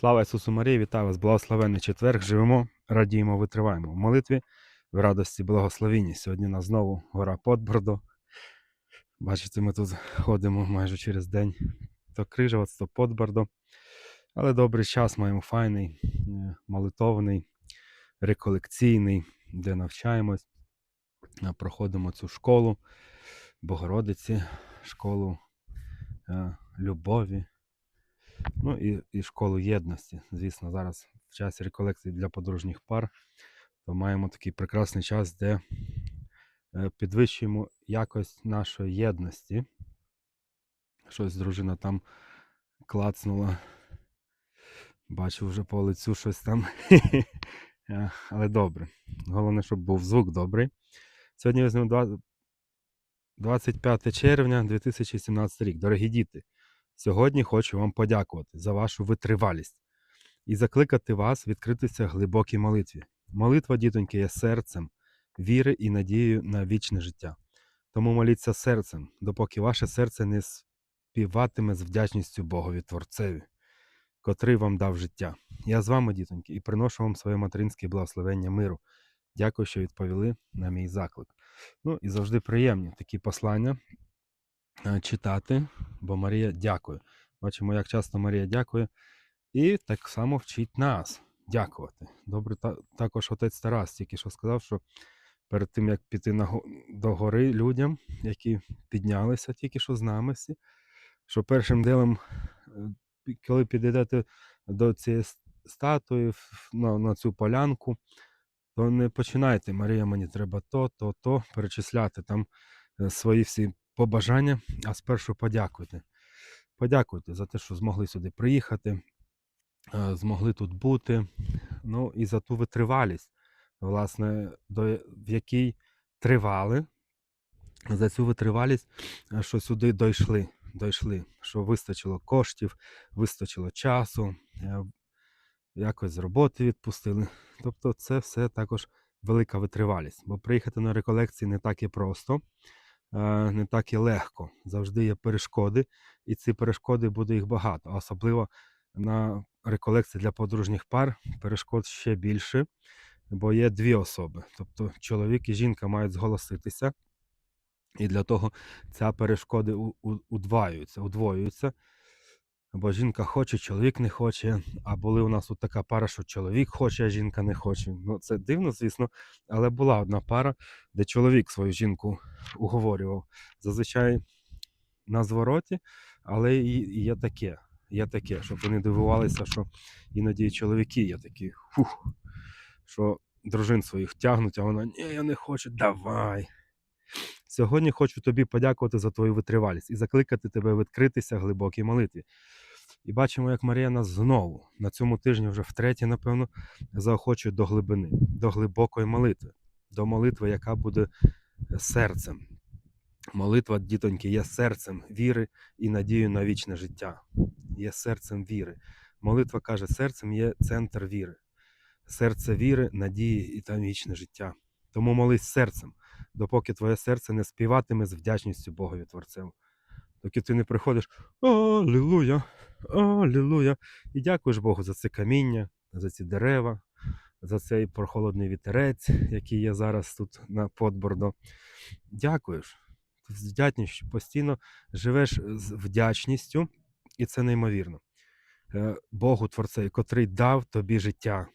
Слава Ісусу Марії, вітаю вас, благословенний четверг. Живемо, радіємо, витриваємо. В молитві, в радості, благословінні. Сьогодні нас знову гора Подбордо. Бачите, ми тут ходимо майже через день. То Крижавець, то Подбордо. Але добрий час маємо файний, е, молитовний, реколекційний, де навчаємось. Е, Проходимо цю школу Богородиці, школу е, любові, Ну і, і школу єдності. Звісно, зараз в часі реколекції для подружніх пар, то маємо такий прекрасний час, де е, підвищуємо якість нашої єдності. Щось дружина там клацнула. Бачу вже по лицю щось там. Е, Але добре. Головне, щоб був звук добрий. Сьогодні візьмемо два- 25 червня 2017 рік. Дорогі діти, Сьогодні хочу вам подякувати за вашу витривалість і закликати вас відкритися глибокій молитві. Молитва, дітоньки, є серцем віри і надією на вічне життя. Тому моліться серцем, допоки ваше серце не співатиме з вдячністю Богові Творцеві, котрий вам дав життя. Я з вами, дітоньки, і приношу вам своє материнське благословення миру. Дякую, що відповіли на мій заклик. Ну і завжди приємні такі послання читати, бо Марія дякує. Бачимо, як часто Марія дякує. І так само вчить нас дякувати. Добре, та, також отець Тарас тільки що сказав, що перед тим, як піти на, до гори людям, які піднялися тільки що з нами, що першим ділом, е, коли підійдете до цієї статуї на, на цю полянку, то не починайте, Марія, мені треба то, то, то, перечисляти там е, свої всі побажання, а спершу подякуйте. Подякуйте за те, що змогли сюди приїхати, е, змогли тут бути. Ну і за ту витривалість, власне, до, в якій тривали, за цю витривалість, е, що сюди дійшли, дійшли, що вистачило коштів, вистачило часу, е, якось з роботи відпустили. Тобто, це все також велика витривалість. Бо приїхати на реколекції не так і просто, не так і легко. Завжди є перешкоди, і ці перешкоди буде їх багато. Особливо на реколекції для подружніх пар перешкод ще більше, бо є дві особи. Тобто чоловік і жінка мають зголоситися. І для того ця перешкоди удваюються, удвоюються. Бо жінка хоче, чоловік не хоче. А були у нас тут така пара, що чоловік хоче, а жінка не хоче. Ну, це дивно, звісно, але була одна пара, де чоловік свою жінку уговорював. Зазвичай на звороті, але є таке. Є таке, щоб вони дивувалися, що іноді і чоловіки є такі, фух, що дружин своїх тягнуть, а вона ні, я не хочу, давай. Сьогодні хочу тобі подякувати за твою витривалість і закликати тебе відкритися глибокій молитві. І бачимо, як Марія нас знову на цьому тижні, вже втретє, напевно, заохочує до глибини, до глибокої молитви, до молитви, яка буде серцем. Молитва, дітоньки, є серцем віри і надією на вічне життя. Є серцем віри. Молитва каже, серцем є центр віри. Серце віри, надії і там вічне життя. Тому молись серцем, допоки твоє серце не співатиме з вдячністю Богові Творцеву. Доки ти не приходиш Алілуя, Алілуя. І дякуєш Богу за це каміння, за ці дерева, за цей прохолодний вітерець, який є зараз тут на Подбордо. Дякуєш. Вдячністю постійно живеш з вдячністю, і це неймовірно. Е, Богу Творцеві, котрий дав тобі життя.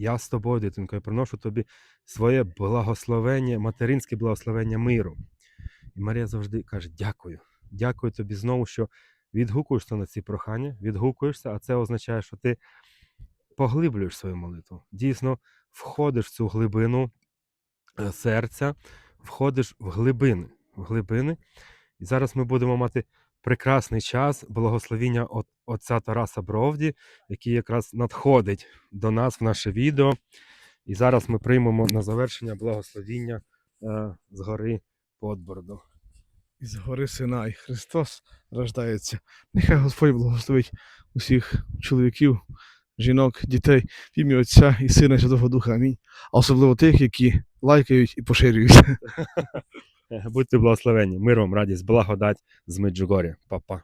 Я з тобою, дитинко, я приношу тобі своє благословення, материнське благословення миру. І Марія завжди каже: дякую. Дякую тобі знову, що відгукуєшся на ці прохання, відгукуєшся, а це означає, що ти поглиблюєш свою молитву. Дійсно, входиш в цю глибину е, серця, входиш в глибини. В глибини. І зараз ми будемо мати прекрасний час благословіння от отця Тараса Бровді, який якраз надходить до нас в наше відео. І зараз ми приймемо на завершення благословіння е, з гори Подбордо. Із гори Синай Христос рождається. Нехай Господь благословить усіх чоловіків, жінок, дітей в ім'я Отця і Сина і Святого Духа. Амінь. А особливо тих, які лайкають і поширюють. Е, Будьте благословені, миром, радість, благодать з Меджугорі. Па-па.